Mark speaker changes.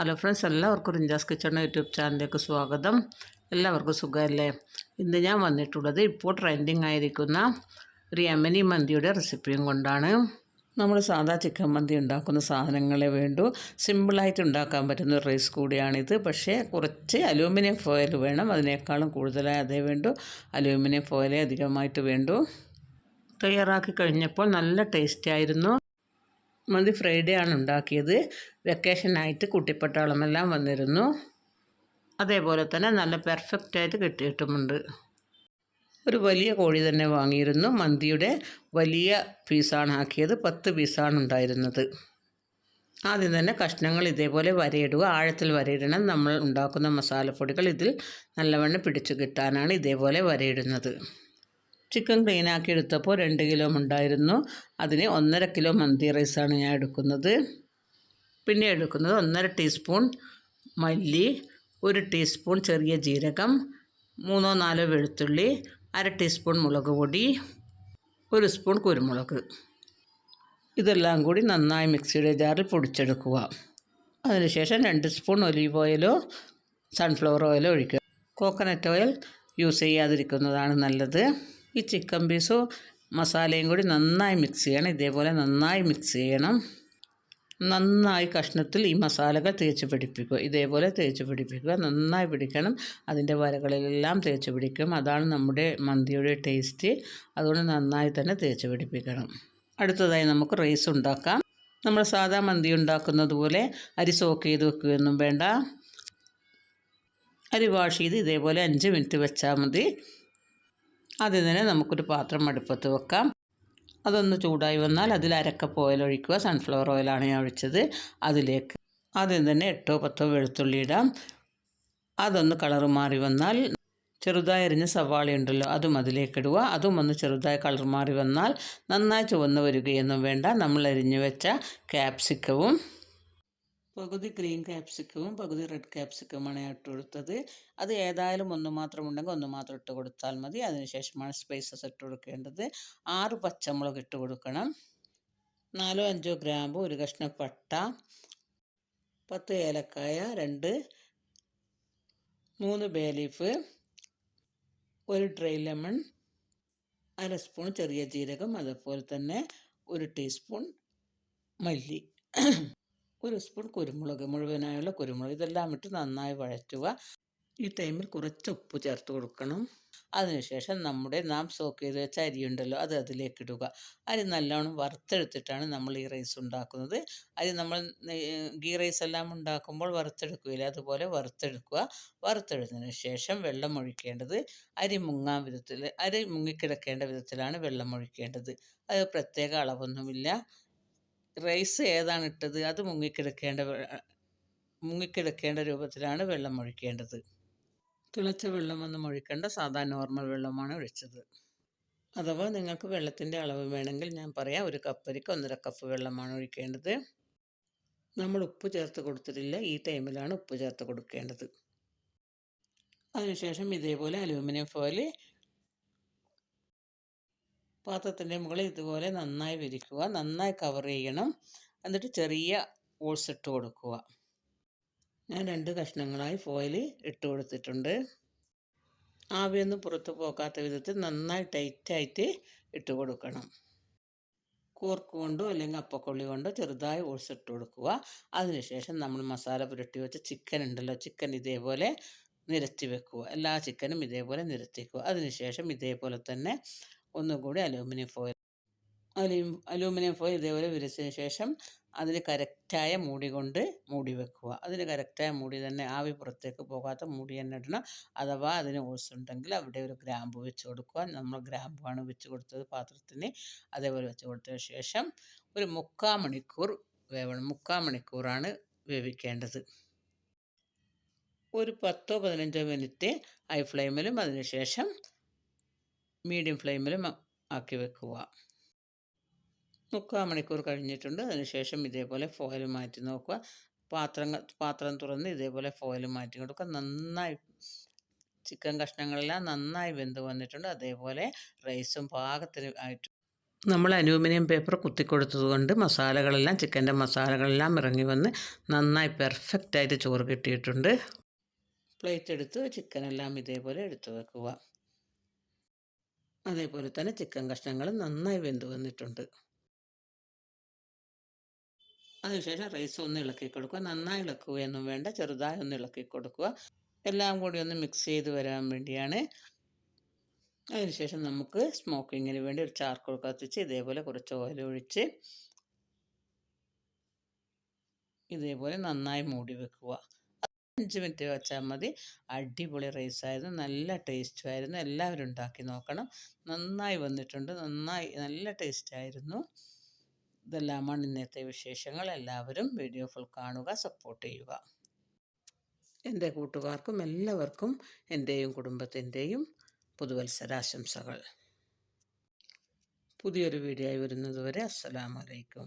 Speaker 1: Hello friends എല്ലാവർക്കും റിഞ്ചാസ് kitchen YouTube ചാനലിലേക്ക് സ്വാഗതം. എല്ലാവർക്കും സുഖമല്ലേ? ഇന്ന് ഞാൻ വന്നിട്ടുള്ളത് ഇപ്പോൾ ട്രെൻഡിങ് ആയിരിക്കുന്ന ഒരു യമനി മന്തിയുടെ റെസിപ്പിയും കൊണ്ടാണ്. നമ്മൾ സാധാ ചിക്കൻ മന്തി ഉണ്ടാക്കുന്ന സാധനങ്ങളെ വേണ്ടു. സിമ്പിളായിട്ട് ഉണ്ടാക്കാൻ പറ്റുന്ന ഒരു റൈസ് കൂടിയാണിത്. പക്ഷേ കുറച്ച് അലൂമിനിയം ഫോയിൽ വേണം. അതിനേക്കാളും കൂടുതലായി അതേ വേണ്ടു. അലൂമിനിയം ഫോയിലേ അധികമായിട്ട് വേണ്ടു. തയ്യാറാക്കി കഴിഞ്ഞപ്പോൾ നല്ല ടേസ്റ്റി ആയിരുന്നു. മന്തി ഫ്രൈഡേ ആണ് ഉണ്ടാക്കിയത്. വെക്കേഷനായിട്ട് കുട്ടിപ്പട്ടാളമെല്ലാം വന്നിരുന്നു. അതേപോലെ തന്നെ നല്ല പെർഫെക്റ്റ് പെർഫെക്റ്റായിട്ട് കിട്ടിയിട്ടുമുണ്ട്. ഒരു വലിയ കോഴി തന്നെ വാങ്ങിയിരുന്നു. മന്തിയുടെ വലിയ പീസാണ് ആക്കിയത്. പത്ത് പീസാണ് ഉണ്ടായിരുന്നത്. ആദ്യം തന്നെ കഷ്ണങ്ങൾ ഇതേപോലെ വരയിടുക. ആഴത്തിൽ വരയിടണം. നമ്മൾ ഉണ്ടാക്കുന്ന മസാലപ്പൊടികൾ ഇതിൽ നല്ലവണ്ണം പിടിച്ചു കിട്ടാനാണ് ഇതേപോലെ വരയിടുന്നത്. ചിക്കൻ ക്ലീനാക്കി എടുത്തപ്പോൾ രണ്ട് കിലോ ഉണ്ടായിരുന്നു അതിന് ഒന്നര കിലോ മന്തി റൈസാണ് ഞാൻ എടുക്കുന്നത്. പിന്നെ എടുക്കുന്നത് ഒന്നര ടീസ്പൂൺ മല്ലി ഒരു ടീസ്പൂൺ ചെറിയ ജീരകം മൂന്നോ നാലോ വെളുത്തുള്ളി അര ടീസ്പൂൺ മുളക് പൊടി ഒരു സ്പൂൺ കുരുമുളക്. ഇതെല്ലാം കൂടി നന്നായി മിക്സിയുടെ ജാറിൽ പൊടിച്ചെടുക്കുക. അതിനുശേഷം രണ്ട് സ്പൂൺ ഒലീവ് ഓയിലോ സൺഫ്ലവർ ഓയിലോ ഒഴിക്കുക. കോക്കനട്ട് ഓയിൽ യൂസ് ചെയ്യാതിരിക്കുന്നതാണ് നല്ലത്. ഈ ചിക്കൻ പീസും മസാലയും കൂടി നന്നായി മിക്സ് ചെയ്യണം. ഇതേപോലെ നന്നായി മിക്സ് ചെയ്യണം. നന്നായി കഷ്ണത്തിൽ ഈ മസാലകൾ തേച്ച് പിടിപ്പിക്കുക. ഇതേപോലെ തേച്ച് പിടിപ്പിക്കുക. നന്നായി പിടിക്കണം. അതിന്റെ വരകളിലെല്ലാം തേച്ച് പിടിക്കും. അതാണ് നമ്മുടെ മന്തിയുടെ ടേസ്റ്റ് അതുകൊണ്ട് നന്നായി തന്നെ തേച്ച് പിടിപ്പിക്കണം. അടുത്തതായി നമുക്ക് റൈസ് ഉണ്ടാക്കാം. നമ്മൾ സാധാ മന്തി ഉണ്ടാക്കുന്നത് പോലെ അരി സോക്ക് ചെയ്ത് വെക്കുകയൊന്നും വേണ്ട. അരി വാഷ് ചെയ്ത് ഇതേപോലെ അഞ്ച് മിനിറ്റ് വെച്ചാൽ മതി. ആദ്യം തന്നെ നമുക്കൊരു പാത്രം അടുപ്പത്ത് വെക്കാം. അതൊന്ന് ചൂടായി വന്നാൽ അതിൽ അരക്കപ്പ് ഓയിൽ ഒഴിക്കുക. സൺഫ്ലവർ ഓയിലാണ് ഞാൻ ഒഴിച്ചത്. അതിലേക്ക് ആദ്യം തന്നെ എട്ടോ പത്തോ വെളുത്തുള്ളി ഇടാം. അതൊന്ന് കളർ മാറി വന്നാൽ ചെറുതായി അരിഞ്ഞ സവാള ഉണ്ടല്ലോ അതും അതിലേക്ക് ഇടുക. അതും ഒന്ന് ചെറുതായി കളർ മാറി വന്നാൽ നന്നായി ചുവന്ന് വരികയൊന്നും വേണ്ട. നമ്മൾ അരിഞ്ഞു വെച്ച ക്യാപ്സിക്കവും പകുതി ഗ്രീൻ ക്യാപ്സിക്കവും പകുതി റെഡ് ക്യാപ്സിക്കവുമാണ് ഇട്ട് കൊടുത്തത് അത് ഏതായാലും ഒന്ന് മാത്രം ഉണ്ടെങ്കിൽ ഒന്ന് മാത്രം ഇട്ട് കൊടുത്താൽ മതി. അതിനുശേഷമാണ് സ്പൈസസ് ഇട്ട് കൊടുക്കേണ്ടത്. ആറ് പച്ചമുളക് ഇട്ട് കൊടുക്കണം. നാലോ അഞ്ചോ ഗ്രാമ്പ് ഒരു കഷ്ണം പട്ട പത്ത് ഏലക്കായ രണ്ട് മൂന്ന് ബേ ലീഫ് ഒരു ഡ്രൈ ലെമൺ അര സ്പൂൺ ചെറിയ ജീരകം അതുപോലെ തന്നെ ഒരു ടീസ്പൂൺ മല്ലി. ഒരു സ്പൂൺ കുരുമുളക് മുഴുവനായുള്ള കുരുമുളക് ഇതെല്ലാം ഇട്ട് നന്നായി വഴറ്റുക. ഈ ടൈമിൽ കുറച്ച് ഉപ്പ് ചേർത്ത് കൊടുക്കണം. അതിനുശേഷം നമ്മുടെ നാം സോക്ക് ചെയ്ത് വെച്ച അരിയുണ്ടല്ലോ അത് അതിലേക്ക് ഇടുക. അരി നല്ലോണം വറുത്തെടുത്തിട്ടാണ് നമ്മൾ ഈ റൈസ് ഉണ്ടാക്കുന്നത്. അരി നമ്മൾ ഗീ റൈസ് എല്ലാം ഉണ്ടാക്കുമ്പോൾ വറുത്തെടുക്കുകയില്ല അതുപോലെ വറുത്തെടുക്കുക. വറുത്തെടുത്തതിന് ശേഷം വെള്ളം ഒഴിക്കേണ്ടത് അരി മുങ്ങാൻ വിധത്തിൽ അരി മുങ്ങിക്കിടക്കേണ്ട വിധത്തിലാണ് വെള്ളം ഒഴിക്കേണ്ടത്. അത് പ്രത്യേക അളവൊന്നുമില്ല. റൈസ് ഏതാണ് ഇട്ടത്? അത് മുങ്ങിക്കിടക്കേണ്ട മുങ്ങിക്കിടക്കേണ്ട രൂപത്തിലാണ് വെള്ളം ഒഴിക്കേണ്ടത്. തിളച്ച വെള്ളമൊന്നും ഒഴിക്കേണ്ട. സാധാ നോർമൽ വെള്ളമാണ് ഒഴിച്ചത്. അഥവാ നിങ്ങൾക്ക് വെള്ളത്തിന്റെ അളവ് വേണമെങ്കിൽ ഞാൻ പറയാം. ഒരു കപ്പരിക്ക് ഒന്നര കപ്പ് വെള്ളമാണ് ഒഴിക്കേണ്ടത്. നമ്മൾ ഉപ്പ് ചേർത്ത് കൊടുത്തിട്ടില്ല. ഈ ടൈമിലാണ് ഉപ്പ് ചേർത്ത് കൊടുക്കേണ്ടത്. അതിനുശേഷം ഇതേപോലെ അലൂമിനിയം ഫോയിൽ പാത്രത്തിന്റെ മുകളിൽ ഇതുപോലെ നന്നായി വിരിക്കുക. നന്നായി കവർ ചെയ്യണം. എന്നിട്ട് ചെറിയ ഓൾസ് ഇട്ട് കൊടുക്കുക. ഞാൻ രണ്ട് കഷ്ണങ്ങളായി ഫോയിൽ ഇട്ട് കൊടുത്തിട്ടുണ്ട്. ആവിയൊന്നും പുറത്ത് പോകാത്ത വിധത്തിൽ നന്നായി ടൈറ്റായിട്ട് ഇട്ട് കൊടുക്കണം. കൂർക്ക് കൊണ്ടോ അല്ലെങ്കിൽ അപ്പക്കൊള്ളി കൊണ്ടോ ചെറുതായി ഇട്ട് കൊടുക്കുക. അതിനുശേഷം നമ്മൾ മസാല പുരട്ടി വെച്ച ചിക്കൻ ഉണ്ടല്ലോ. ചിക്കൻ ഇതേപോലെ നിരത്തി വെക്കുക. എല്ലാ ചിക്കനും ഇതേപോലെ നിരത്തിക്കുക. അതിനുശേഷം ഇതേപോലെ തന്നെ ഒന്നുകൂടി അലൂമിനിയം ഫോയിൽ അലൂ അലൂമിനിയം ഫോയിൽ ഇതേപോലെ വിരിച്ചതിന് ശേഷം അതിന് കറക്റ്റായ മൂടി കൊണ്ട് മൂടി വെക്കുക. അതിന് കറക്റ്റായ മൂടി തന്നെ ആവി പുറത്തേക്ക് പോകാത്ത മൂടി തന്നെ ഇടണം. അഥവാ അതിന് ഓസുണ്ടെങ്കിൽ അവിടെ ഒരു ഗ്രാമ്പ് വെച്ച് കൊടുക്കുക. നമ്മൾ ഗ്രാമ്പാണ് വെച്ച് കൊടുത്തത് പാത്രത്തിന്. അതേപോലെ വെച്ച് കൊടുത്തതിന് ശേഷം ഒരു മുക്കാൽ മണിക്കൂർ വേവണം. മുക്കാൽ മണിക്കൂറാണ് വേവിക്കേണ്ടത്. ഒരു പത്തോ പതിനഞ്ചോ മിനിറ്റ് ഹൈ ഫ്ലെയിമിലും അതിനുശേഷം മീഡിയം ഫ്ലെയിമിൽ ആക്കി വെക്കുക. മുക്കാൽ മണിക്കൂർ കഴിഞ്ഞിട്ടുണ്ട്. അതിനുശേഷം ഇതേപോലെ ഫോയിൽ മാറ്റി നോക്കുക. പാത്രങ്ങൾ പാത്രം തുറന്ന് ഇതേപോലെ ഫോയിൽ മാറ്റി കൊടുക്കുക. നന്നായി ചിക്കൻ കഷ്ണങ്ങളെല്ലാം നന്നായി വെന്ത് വന്നിട്ടുണ്ട്. അതേപോലെ റൈസും പാകത്തിന് ആയിട്ട്. നമ്മൾ അലൂമിനിയം പേപ്പർ കുത്തിക്കൊടുത്തതുകൊണ്ട് മസാലകളെല്ലാം ചിക്കന്റെ മസാലകളെല്ലാം ഇറങ്ങി വന്ന് നന്നായി പെർഫെക്റ്റായിട്ട് ചോറ് കിട്ടിയിട്ടുണ്ട്. പ്ലേറ്റ് എടുത്ത് ചിക്കനെല്ലാം ഇതേപോലെ എടുത്തു വെക്കുക. അതേപോലെ തന്നെ ചിക്കൻ കഷ്ണങ്ങൾ നന്നായി വെന്ത് വന്നിട്ടുണ്ട്. അതിനുശേഷം റൈസ് ഒന്ന് ഇളക്കി കൊടുക്കുക. നന്നായി ഇളക്കുകയൊന്നും വേണ്ട. ചെറുതായി ഒന്ന് ഇളക്കി കൊടുക്കുക. എല്ലാം കൂടി ഒന്ന് മിക്സ് ചെയ്ത് വരാൻ വേണ്ടിയാണ്. അതിനുശേഷം നമുക്ക് സ്മോക്കിങ്ങിന് വേണ്ടി ഒരു ചാർക്കോൾ കത്തിച്ച് ഇതേപോലെ കുറച്ച് ഓയിൽ ഒഴിച്ച് ഇതേപോലെ നന്നായി മൂടി വെക്കുക. അഞ്ച് മിനിറ്റ് വെച്ചാൽ മതി. അടിപൊളി റൈസായിരുന്നു നല്ല ടേസ്റ്റ് ആയിരുന്നു. എല്ലാവരും ഉണ്ടാക്കി നോക്കണം. നന്നായി വന്നിട്ടുണ്ട്. നന്നായി നല്ല ടേസ്റ്റായിരുന്നു ഇതെല്ലാമാണ് ഇന്നത്തെ വിശേഷങ്ങൾ. എല്ലാവരും വീഡിയോ ഫുൾ കാണുക സപ്പോർട്ട് ചെയ്യുക. എന്റെ കൂട്ടുകാർക്കും എല്ലാവർക്കും എന്റെയും കുടുംബത്തിന്റെയും പുതുവത്സരാശംസകൾ. പുതിയൊരു വീഡിയോ ആയി വരുന്നതുവരെ അസ്സലാമലൈക്കും